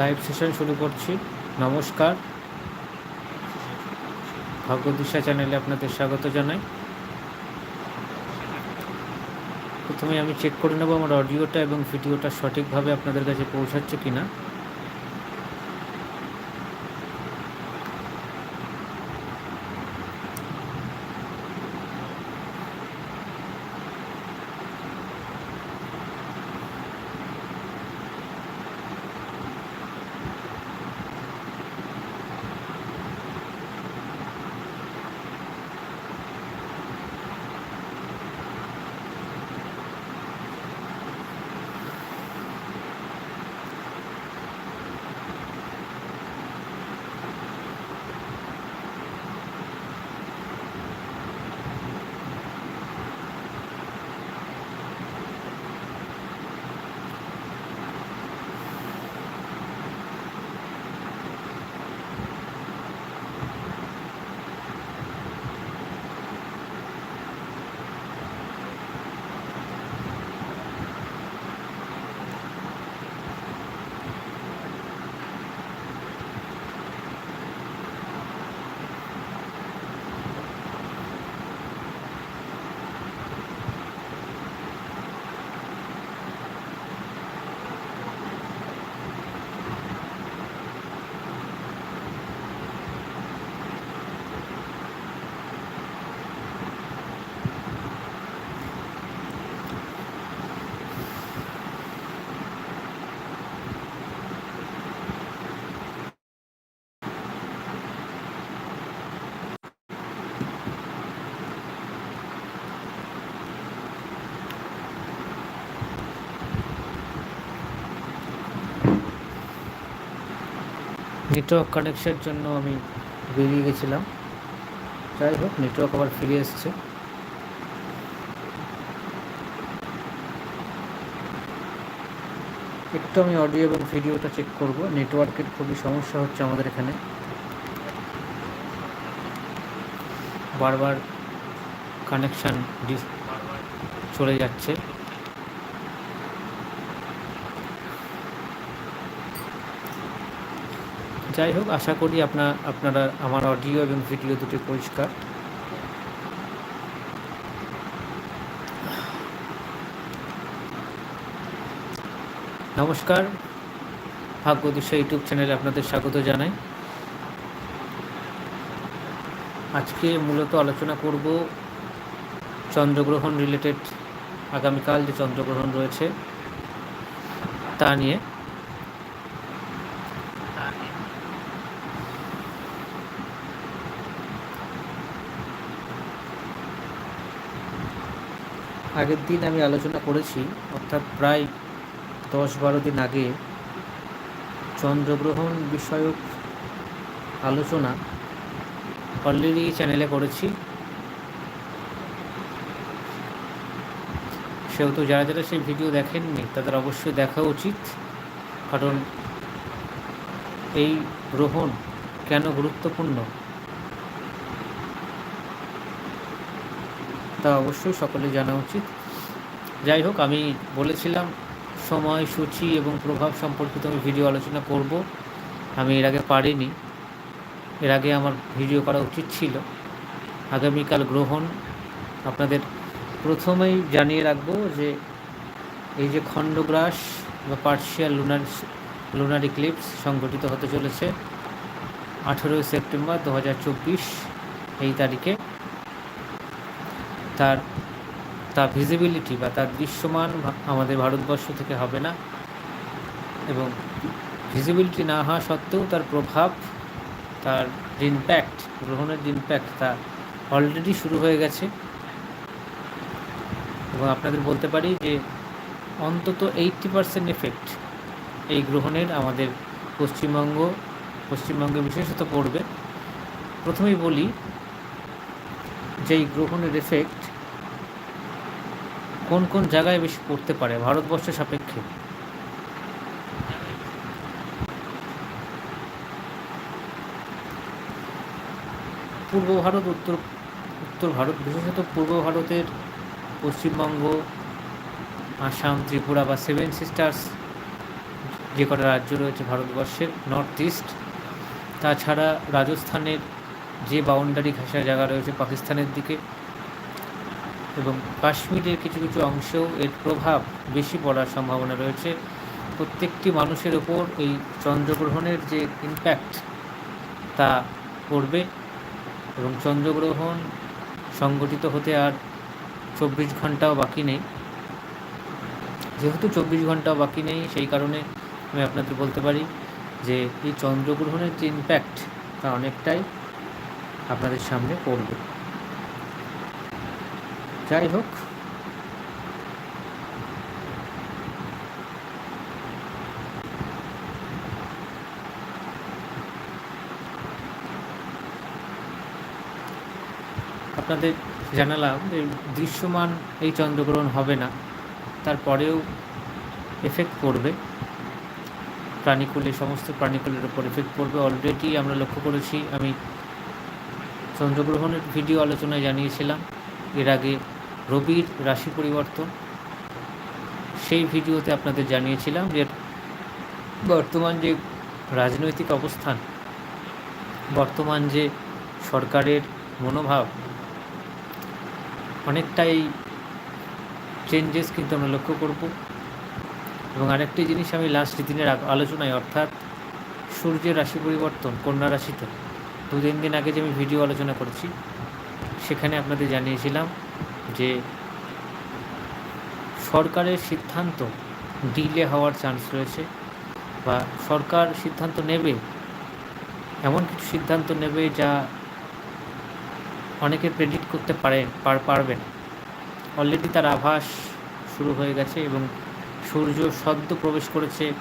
Live session শুরু করছি। নমস্কার। ভাগ্যদিশা চ্যানেলে আপনাদের স্বাগত জানাই। প্রথমে আমি চেক করে নেব আমার অডিওটা এবং ভিডিওটা সঠিকভাবে আপনাদের কাছে পৌঁছাচ্ছে কিনা। নেটওয়ার্ক কানেকশনের জন্য আমি বেরিয়ে গেছিলাম। যাই হোক নেটওয়ার্ক আবার ফিরে এসছে। একটু আমি অডিও এবং ভিডিওটা চেক করব। নেটওয়ার্কের খুবই সমস্যা হচ্ছে আমাদের এখানে। বারবার কানেকশান ডিস চলে যাচ্ছে। যাই হোক, আশা করি আপনার, আপনারা আমার অডিও এবং ভিডিও দুটি পরিষ্কার। নমস্কার। ভাগ্যদিশা ইউটিউব চ্যানেলে আপনাদের স্বাগত জানাই। আজকে মূলত আলোচনা করব চন্দ্রগ্রহণ রিলেটেড আগামীকাল যে চন্দ্রগ্রহণ রয়েছে, তা নিয়ে। আগের দিন আমি আলোচনা করেছি, অর্থাৎ প্রায় দশ বারো দিন আগে চন্দ্রগ্রহণ বিষয়ক আলোচনা অলরেডি চ্যানেলে করেছি। সেহেতু যারা যারা সেই ভিডিও দেখেননি, তাদের অবশ্যই দেখা উচিত। কারণ এই গ্রহণ কেন গুরুত্বপূর্ণ? তা অবশ্যই সকলে জানা উচিত। যাই হোক, আমি বলেছিলাম, সময়, সূচি এবং প্রভাব সম্পর্কিত আমি ভিডিও আলোচনা করব। আমি এর আগে পারিনি। এর আগে আমার ভিডিও করা উচিত ছিল। আগামীকাল গ্রহণ। আপনাদের প্রথমেই জানিয়ে রাখব যে, এই যে খণ্ডগ্রাস বা পার্শিয়াল লুনার লুনার ইক্লিপস সংঘটিত হতে চলেছে আঠেরোই সেপ্টেম্বর দু হাজার চব্বিশ, এই তারিখে। তার তা ভিজিবিলিটি বা তার দৃশ্যমান আমাদের ভারতবর্ষ থেকে হবে না। এবং ভিজিবিলিটি না হওয়া সত্ত্বেও তার প্রভাব, তার ইম্প্যাক্ট গ্রহণের ইম্প্যাক্ট তা অলরেডি শুরু হয়ে গেছে। এবং আপনাদের বলতে পারি যে অন্তত এইটটি পারসেন্ট এফেক্ট এই গ্রহণের আমাদের পশ্চিমবঙ্গ, পশ্চিমবঙ্গে বিশেষত পড়বে। প্রথমেই বলি যে এই গ্রহণের এফেক্ট কোন কোন জায়গায় বেশি পড়তে পারে? ভারতবর্ষ সাপেক্ষে। পূর্ব ভারত, উত্তর উত্তর ভারত, বিশেষত পূর্ব ভারতের পশ্চিমবঙ্গ, আসাম, ত্রিপুরা বা সেভেন সিস্টার্স যে কটা রাজ্য রয়েছে ভারতবর্ষের নর্থ ইস্ট। তাছাড়া রাজস্থানের যে বাউন্ডারি ঘেঁষা জায়গা রয়েছে পাকিস্তানের দিকে এবং কাশ্মীরের কিছু কিছু অংশেও এর প্রভাব বেশি পড়ার সম্ভাবনা রয়েছে। প্রত্যেকটি মানুষের ওপর এই চন্দ্রগ্রহণের যে ইম্প্যাক্ট তা পড়বে এবং চন্দ্রগ্রহণ সংগঠিত হতে আর চব্বিশ ঘন্টাও বাকি নেই। যেহেতু চব্বিশ ঘন্টাও বাকি নেই, সেই কারণে আমি আপনাদের বলতে পারি যে এই চন্দ্রগ্রহণের যে ইম্প্যাক্ট তা অনেকটাই আপনাদের সামনে পড়বে। যাই হোক আপনাদের জানালাম যে দৃশ্যমান এই চন্দ্রগ্রহণ হবে না, তারপরেও এফেক্ট পড়বে। প্রাণীকুলে সমস্ত প্রাণীকুলের উপর এফেক্ট পড়বে। অলরেডি আমরা লক্ষ্য করেছি, আমি চন্দ্রগ্রহণের ভিডিও আলোচনায় জানিয়েছিলাম, এর আগে রবির রাশি পরিবর্তন। সেই ভিডিওতে আপনাদের জানিয়েছিলাম যে বর্তমান যে রাজনৈতিক অবস্থান, বর্তমান যে সরকারের মনোভাব, অনেকটাই চেঞ্জেস কিন্তু আমরা লক্ষ্য করব। এবং আরেকটি জিনিস আমি লাস্ট দিনের আলোচনায়, অর্থাৎ সূর্যের রাশি পরিবর্তন কন্যা রাশিতে দু তিন দিন আগে যে আমি ভিডিও আলোচনা করেছি, সেখানে আপনাদের জানিয়েছিলাম যে সরকারের সিদ্ধান্ত ডিলে হওয়ার চান্স রয়েছে বা সরকার সিদ্ধান্ত নেবে, এমন কিছু সিদ্ধান্ত নেবে যা অনেকে প্রেডিক্ট করতে পারে, পার- পারবে না। অলরেডি তার আভাস শুরু হয়ে গেছে এবং সূর্য সদ্য প্রবেশ করেছে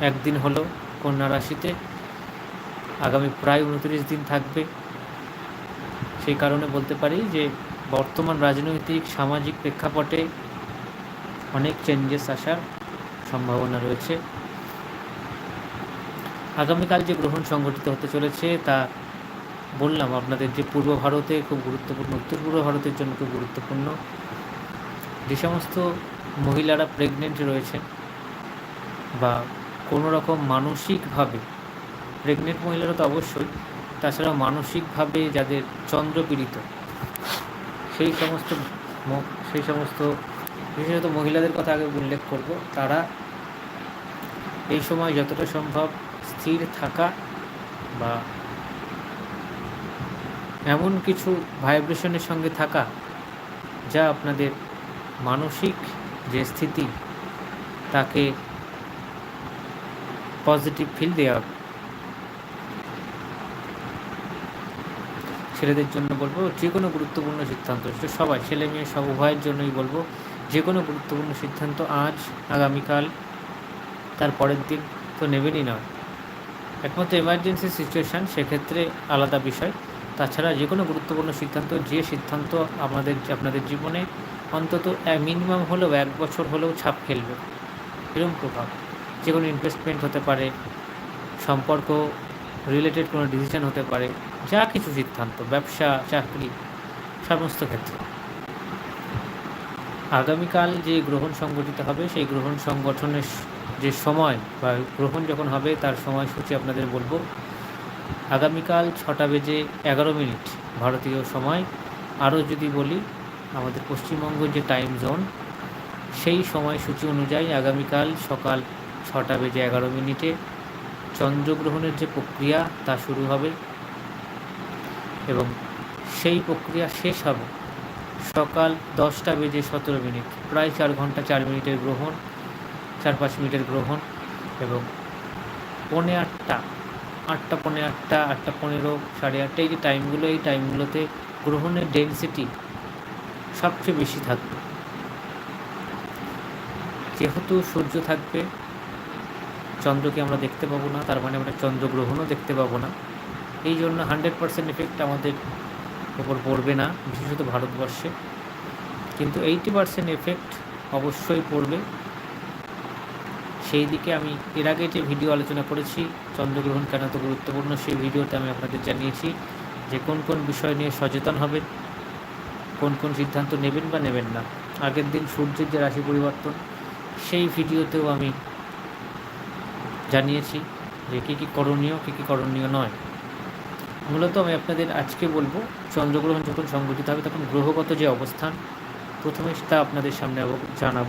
একদিন হলো কন্যা রাশিতে। আগামী প্রায় উনত্রিশ দিন থাকবে। সেই কারণে বলতে পারি যে বর্তমান রাজনৈতিক, সামাজিক প্রেক্ষাপটে অনেক চেঞ্জেস আসার সম্ভাবনা রয়েছে। আগামীকাল যে গ্রহণ সংগঠিত হতে চলেছে তা বললাম, আপনাদের যে পূর্ব ভারতে খুব গুরুত্বপূর্ণ, উত্তর পূর্ব ভারতের জন্য খুব গুরুত্বপূর্ণ। যে সমস্ত মহিলারা প্রেগনেন্ট রয়েছেন বা কোনো রকম মানসিকভাবে প্রেগনেন্ট মহিলারা তো অবশ্যই তাছাড়া মানসিকভাবে যাদের চন্দ্রপীড়িত, সেই সমস্ত সেই সমস্ত বিশেষত মহিলাদের কথা আগে উল্লেখ করব, তারা এই সময় যতটা সম্ভব স্থির থাকা বা এমন কিছু ভাইব্রেশনের সঙ্গে থাকা যা আপনাদের মানসিক যে স্থিতি, তাকে পজিটিভ ফিল দেওয়া ছেলেদের জন্য বলব, যে কোনো গুরুত্বপূর্ণ সিদ্ধান্ত, সেটা সবাই, ছেলে মেয়ে সব উভয়ের জন্যই বলব, যে কোনো গুরুত্বপূর্ণ সিদ্ধান্ত আজ, আগামীকাল, তার পরের দিন তো নেবেনই না। একমাত্র এমার্জেন্সি সিচুয়েশান সেক্ষেত্রে আলাদা বিষয়। তাছাড়া যে কোনো গুরুত্বপূর্ণ সিদ্ধান্ত, যে সিদ্ধান্ত আমাদের, আপনাদের জীবনে অন্তত মিনিমাম হলেও, এক বছর হলেও ছাপ ফেলবে। এরকম প্রভাব। যে কোনো ইনভেস্টমেন্ট হতে পারে, সম্পর্ক রিলেটেড কোনো ডিসিশন হতে পারে, যা কিছু সিদ্ধান্ত, ব্যবসা, চাকরি, সমস্ত ক্ষেত্রে। আগামীকাল যে গ্রহণ সংগঠিত হবে, সেই গ্রহণ সংগঠনের যে সময় বা গ্রহণ যখন হবে, তার সময়সূচি আপনাদের বলব, আগামীকাল ছটা বেজে এগারো মিনিট ভারতীয় সময়। আরও যদি বলি, আমাদের পশ্চিমবঙ্গ যে টাইম জোন সেই সময়সূচি অনুযায়ী আগামীকাল সকাল ছটা বেজে এগারো মিনিটে চন্দ্রগ্রহণের যে প্রক্রিয়া তা শুরু হবে এবং সেই প্রক্রিয়া শেষ হবে সকাল দশটা বেজে সতেরো মিনিট, প্রায় চার ঘণ্টা চার মিনিটের গ্রহণ, চার পাঁচ মিনিটের গ্রহণ এবং পৌনে আটটা আটটা পৌনে আটটা আটটা পনেরো, সাড়ে আটটা, এই যে টাইমগুলো, এই টাইমগুলোতে গ্রহণের ডেন্সিটি সবচেয়ে বেশি থাকবে। যেহেতু সূর্য থাকবে চন্দ্রকে আমরা দেখতে পাবো না, তার মানে আমরা চন্দ্রগ্রহণও দেখতে পাবো না। এই জন্য হান্ড্রেড পার্সেন্ট এফেক্ট আমাদের ওপর পড়বে না, বিশেষত ভারতবর্ষে। কিন্তু এইটি পার্সেন্ট এফেক্ট অবশ্যই পড়বে। সেই দিকে আমি, এর আগে যে ভিডিও আলোচনা করেছি, চন্দ্রগ্রহণ কেন এত গুরুত্বপূর্ণ, সেই ভিডিওতে আমি আপনাদের জানিয়েছি যে কোন কোন বিষয় নিয়ে সচেতন হবেন, কোন কোন সিদ্ধান্ত নেবেন বা নেবেন না। আগের দিন সূর্যের যে রাশি পরিবর্তন, সেই ভিডিওতেও আমি জানিয়েছি যে কী কী করণীয়, কী কী করণীয় নয়। মূলত আমি আপনাদের আজকে বলব, চন্দ্রগ্রহণ যখন সংগঠিত হবে তখন গ্রহগত যে অবস্থান, প্রথমে তা আপনাদের সামনে জানাব।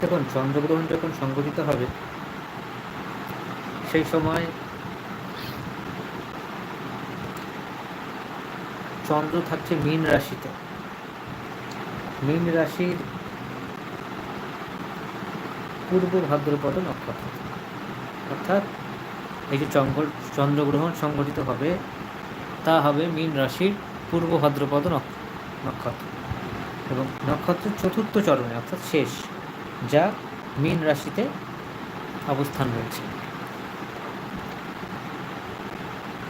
দেখুন, চন্দ্রগ্রহণ যখন সংগঠিত হবে, সেই সময় চন্দ্র থাকছে মীন রাশিতে। মীন রাশির পূর্ব ভাদ্রপদ নক্ষত্র। অর্থাৎ এই যে চন্দ্র চন্দ্রগ্রহণ সংগঠিত হবে, তা হবে মীন রাশির পূর্ব ভাদ্রপদ নক্ষ- নক্ষত্র। এবং নক্ষত্রের চতুর্থ চরণে, অর্থাৎ শেষ, যা মীন রাশিতে অবস্থান রয়েছে।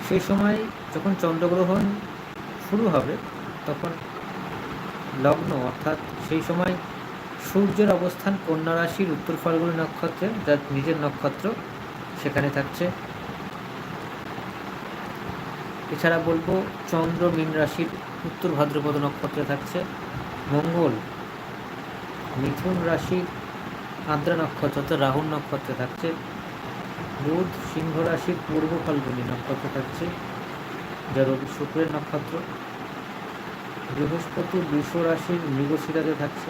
সেই সময় যখন চন্দ্রগ্রহণ শুরু হবে, তখন লগ্ন, অর্থাৎ সেই সময় সূর্যের অবস্থান কন্যা রাশির উত্তর ফাল্গুনী নক্ষত্রে, যার নিজের নক্ষত্র সেখানে থাকছে। এছাড়া বলব, চন্দ্র মীন রাশির উত্তর ভাদ্রপদ নক্ষত্রে থাকছে। মঙ্গল, মিথুন রাশির আদ্রা নক্ষত্র, অর্থাৎ রাহুল নক্ষত্রে থাকছে। বুধ, সিংহ রাশির পূর্ব ফাল্গুনী নক্ষত্রে থাকছে। যা রবি শুক্রের নক্ষত্র। বৃহস্পতি বৃষ রাশির মৃগশিরাতে থাকছে।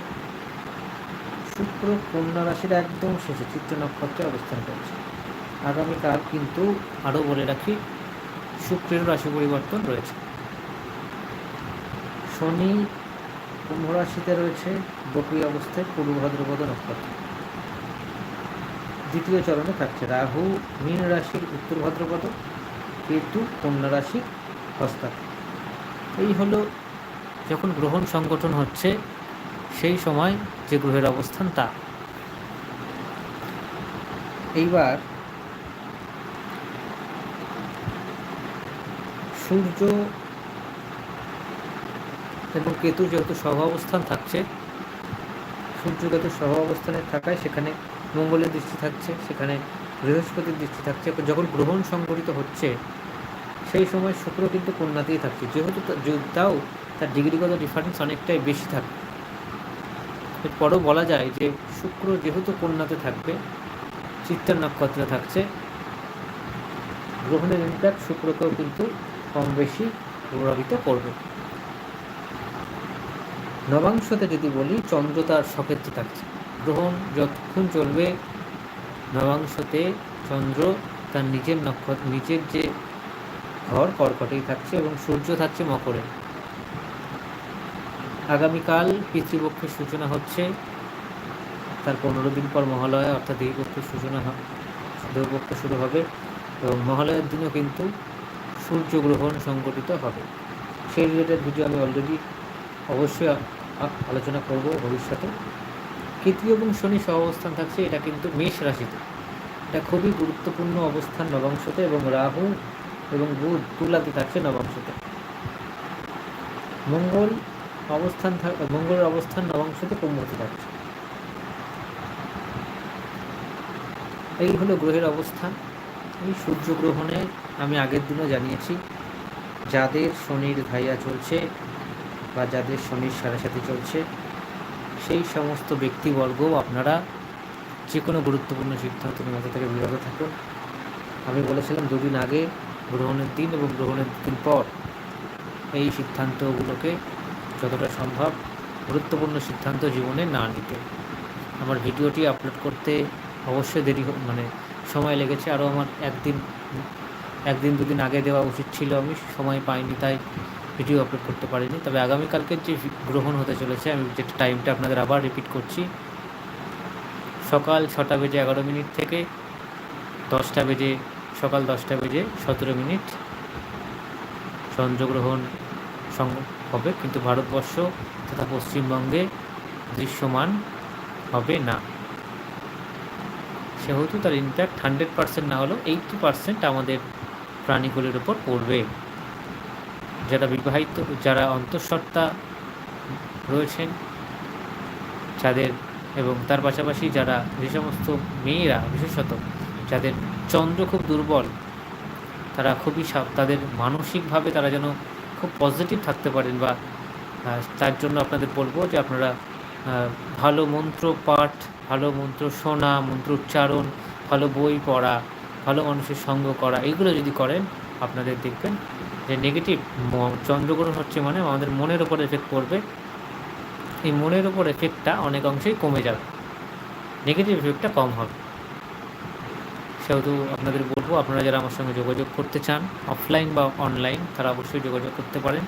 শুক্র কন্যা রাশির একদম শেষে চিত্র নক্ষত্রে অবস্থান করছে। আগামীকাল কিন্তু আরও বলে রাখি, শুক্রের রাশি পরিবর্তন রয়েছে। শনি কুম্ভ রাশিতে রয়েছে, বকরি অবস্থায় পূর্ব ভাদ্রপদ নক্ষত্র। দ্বিতীয় চরণে থাকছে রাহু, মীন রাশির উত্তর ভাদ্রপদ, কেতু কন্যা রাশির হস্তাক এই হলো যখন গ্রহণ সংগঠন হচ্ছে, সেই সময় যে গ্রহের অবস্থান তা। এইবার সূর্য এবং কেতু যেহেতু সহ অবস্থান থাকছে, সূর্য কেতু সহ অবস্থানে থাকায় সেখানে মঙ্গলের দৃষ্টি থাকছে, সেখানে বৃহস্পতির দৃষ্টি থাকছে। যখন গ্রহণ সংগঠিত হচ্ছে সেই সময় শুক্র কিন্তু কন্যাতেই থাকছে যেহেতু তাও তার ডিগ্রিগত ডিফারেন্স অনেকটাই বেশি থাকবে এরপরও বলা যায় যে শুক্র যেহেতু কন্যাতে থাকবে, চিত্তার নক্ষত্রে থাকছে, গ্রহণের ইম্প্যাক্ট শুক্রকেও কিন্তু কম বেশি প্রভাবিত করবে। নবাংশতে যদি বলি, চন্দ্র তার সক্ষেত্রে থাকছে। গ্রহণ যতক্ষণ চলবে, নবাংশতে চন্দ্র তার নিজের নক্ষত্র নিজের যে ঘর কর্কটেই থাকছে এবং সূর্য থাকছে মকরে। আগামীকাল পিতৃপক্ষের সূচনা হচ্ছে, তার পনেরো দিন পর মহালয়া, অর্থাৎ দেবীপক্ষের সূচনা হবে দেবপক্ষ শুরু হবে এবং মহালয়ার দিনও কিন্তু সূর্যগ্রহণ সংগঠিত হবে। সেই রিলেটেড ভিডিও আমি অলরেডি অবশ্যই আলোচনা করব ভবিষ্যতে। কেতু এবং শনি সহ অবস্থান থাকছে, এটা কিন্তু মেষ রাশিতে। এটা খুবই গুরুত্বপূর্ণ অবস্থান নবাংশতে এবং রাহু এবং বুধ তুলাতে থাকছে নবাংশতে মঙ্গল অবস্থান মঙ্গলের অবস্থান নবাংশতে কুম্ভতে থাকছে। এই হলো গ্রহের অবস্থান। এই সূর্যগ্রহণে আমি আগের দিনও জানিয়েছি, যাদের শনির ধাইয়া চলছে বা যাদের শনির সাড়ে সাথে চলছে, সেই সমস্ত ব্যক্তিবর্গও আপনারা যে কোনো গুরুত্বপূর্ণ সিদ্ধান্ত নেওয়া থেকে বিরত থাকুন। আমি বলেছিলাম দুদিন আগে গ্রহণের দিন এবং গ্রহণের দিন পর এই সিদ্ধান্তগুলোকে যতটা সম্ভব গুরুত্বপূর্ণ সিদ্ধান্ত জীবনে না নিতে। আমার ভিডিওটি আপলোড করতে অবশ্যই দেরি মানে সময় লেগেছে। আরও আমার একদিন একদিন দুদিন আগে দেওয়া উচিত ছিল আমি। সময় পাইনি, তাই ভিডিও আপলোড করতে পারিনি। তবে আগামীকালকে যে গ্রহণ হতে চলেছে, আমি যে টাইমটা আপনাদের আবার রিপিট করছি, সকাল ছটা বেজে এগারো মিনিট থেকে দশটা বেজে সকাল দশটা বেজে সতেরো মিনিট চন্দ্রগ্রহণ হবে, কিন্তু ভারতবর্ষ তথা পশ্চিমবঙ্গে দৃশ্যমান হবে না। সেহেতু তার ইম্প্যাক্ট হান্ড্রেড পার্সেন্ট না হলেও এইটটি পার্সেন্ট আমাদের প্রাণীগুলির উপর পড়বে। যারা বিবাহিত, যারা অন্তঃসত্ত্বা রয়েছেন, যাদের এবং তার পাশাপাশি যারা যে সমস্ত মেয়েরা, বিশেষত যাদের চন্দ্র খুব দুর্বল, তারা খুবই তাদের মানসিকভাবে তারা যেন খুব পজিটিভ থাকতে পারেন বা তার জন্য আপনাদের বলব যে আপনারা ভালো মন্ত্র পাঠ, ভালো মন্ত্র শোনা, মন্ত্র উচ্চারণ, ভালো বই পড়া, ভালো মানুষের সঙ্গ করা, এগুলো যদি করেন, আপনাদের দেখবেন যে নেগেটিভ চন্দ্রগ্রহণ হচ্ছে মানে আমাদের মনের ওপর এফেক্ট পড়বে। এই মনের ওপর এফেক্টটা অনেক অংশেই কমে যাবে। নেগেটিভ এফেক্টটা কম হবে। সেহেতু আপনাদের বলব, আপনারা যারা আমার সঙ্গে যোগাযোগ করতে চান অফলাইন বা অনলাইন তারা অবশ্যই যোগাযোগ করতে পারেন।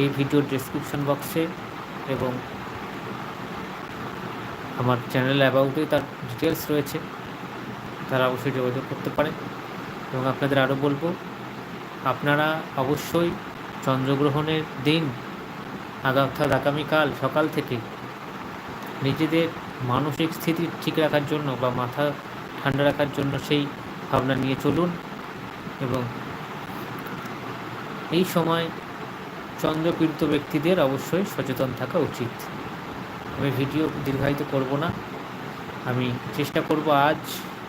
এই ভিডিওর ডেসক্রিপশন বক্সে এবং আমার চ্যানেল অ্যাবাউটে তার ডিটেলস রয়েছে, তারা অবশ্যই যোগাযোগ করতে পারেন। এবং আপনাদের আরও বলব, আপনারা অবশ্যই চন্দ্রগ্রহণের দিন অর্থাৎ আগামীকাল সকাল থেকে নিজেদের মানসিক স্থিতি ঠিক রাখার জন্য বা মাথা ঠান্ডা রাখার জন্য সেই ভাবনা নিয়ে চলুন এবং এই সময় চন্দ্রপীড়িত ব্যক্তিদের অবশ্যই সচেতন থাকা উচিত। আমি ভিডিও দীর্ঘায়িত করব না। আমি চেষ্টা করব আজ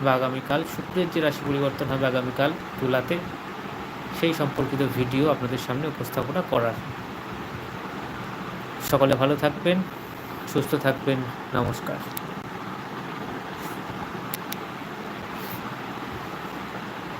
বা আগামীকাল, শুক্রের যে রাশি পরিবর্তন হবে আগামীকাল তুলাতে, সেই সম্পর্কিত ভিডিও আপনাদের সামনে উপস্থাপনা করার। সকলে ভালো থাকবেন, সুস্থ থাকবেন, নমস্কার।